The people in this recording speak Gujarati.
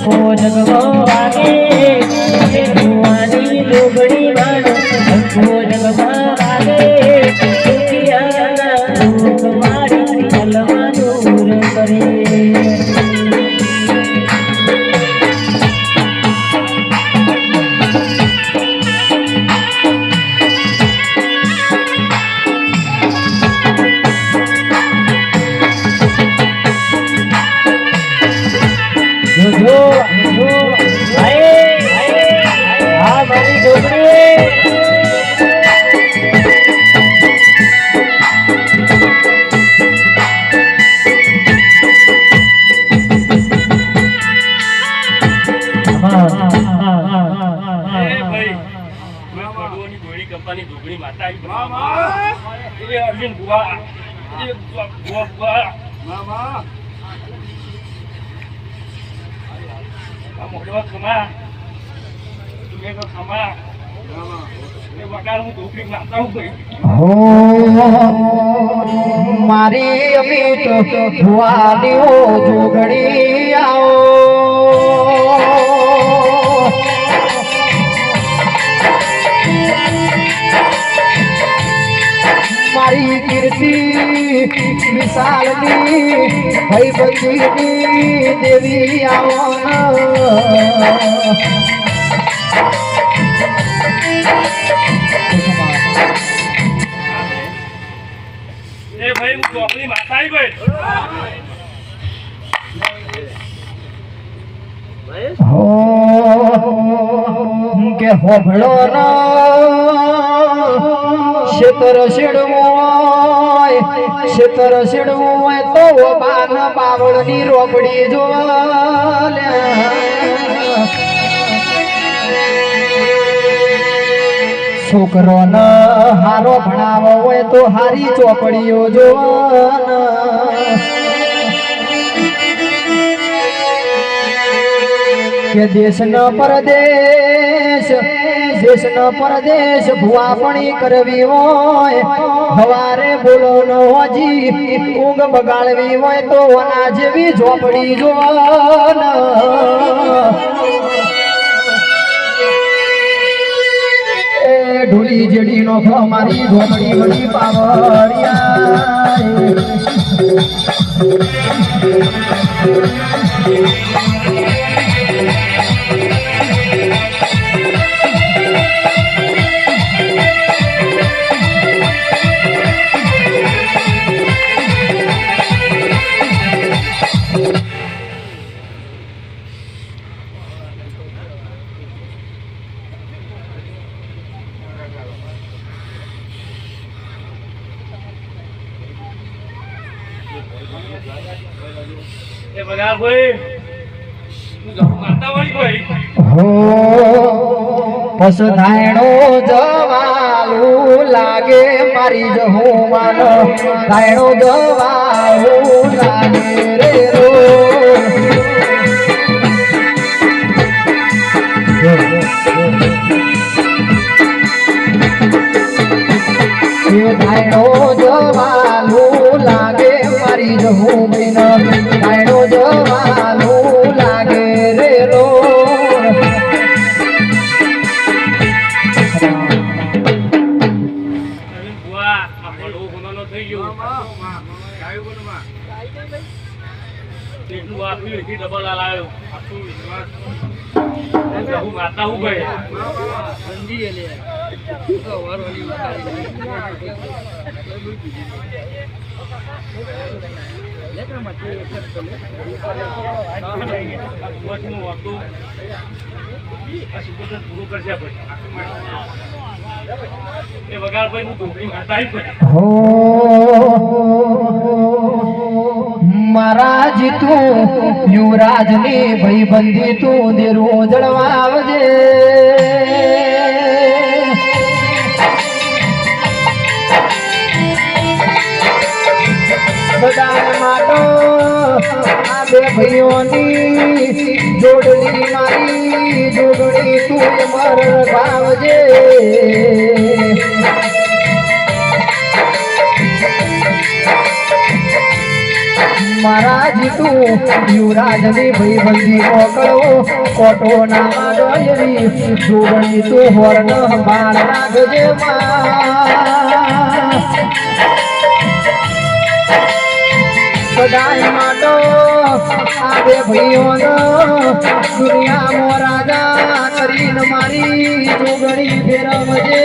અંકો જગવો વાગે એ ભુવાની ડોબડી માનો અંકો જગવા વાગે મારી કલમાં દૂર કરે આવી બરાબર. એ અરવિંદ બુવા એ બુવા બુવા આ મોઢવા ખમા તું તો ખમા મારી અમીટ જોગણી કીર્તિ વિશાલની ભાઈ બંધીની દેવી આવો એ ભાઈ હું ચોકડી માતા ભાઈ કે હોભળો ના. શેતર શેડવું શેતર શેડવું હોય તો બાન બાવળની રોપડી જો છોકરો ન હારો ભણાવો હોય તો હારી ચોપડીઓ જોવાના. કે દેશનો પરદેશ દેશનો પરદેશ ભુવાપણી કરવી હોય, હવારે બોલો ન હોજી, ઊંઘ બગાડવી હોય તો ઓના જેવી ઝોપડી જો ઢોલી જેડી નો મારી ઝોપડી બની પાવડિયા એ જવાલું લાગે મારી જહુમાન ધાયણો જવાલું લાગે. પડવો ગુનાનો થઈ ગયો એટલું આપ્યું એથી ડબલ આ લાવ્યો માતા હું ભાઈ ભાઈ એ વગાડ ભાઈ હું ઢોકળી માતા આવી ભાઈ હો મારા જીતું યુવરાજની ભાઈબંધી તું દેરો જળવાવજે બધાને જોડણી મારી જોડણી તું મર ભાવજે મારા જીતુ યુવરાજની ભાઈબંધી મોકળો કોટો ના ડોયરી જોડણી તો હોર્ન બાર રાખજે માં. સદાય માટો આવે ભાઈઓનો દુનિયામાં રાજા કરીને મારી જોગણી ફેરવજે.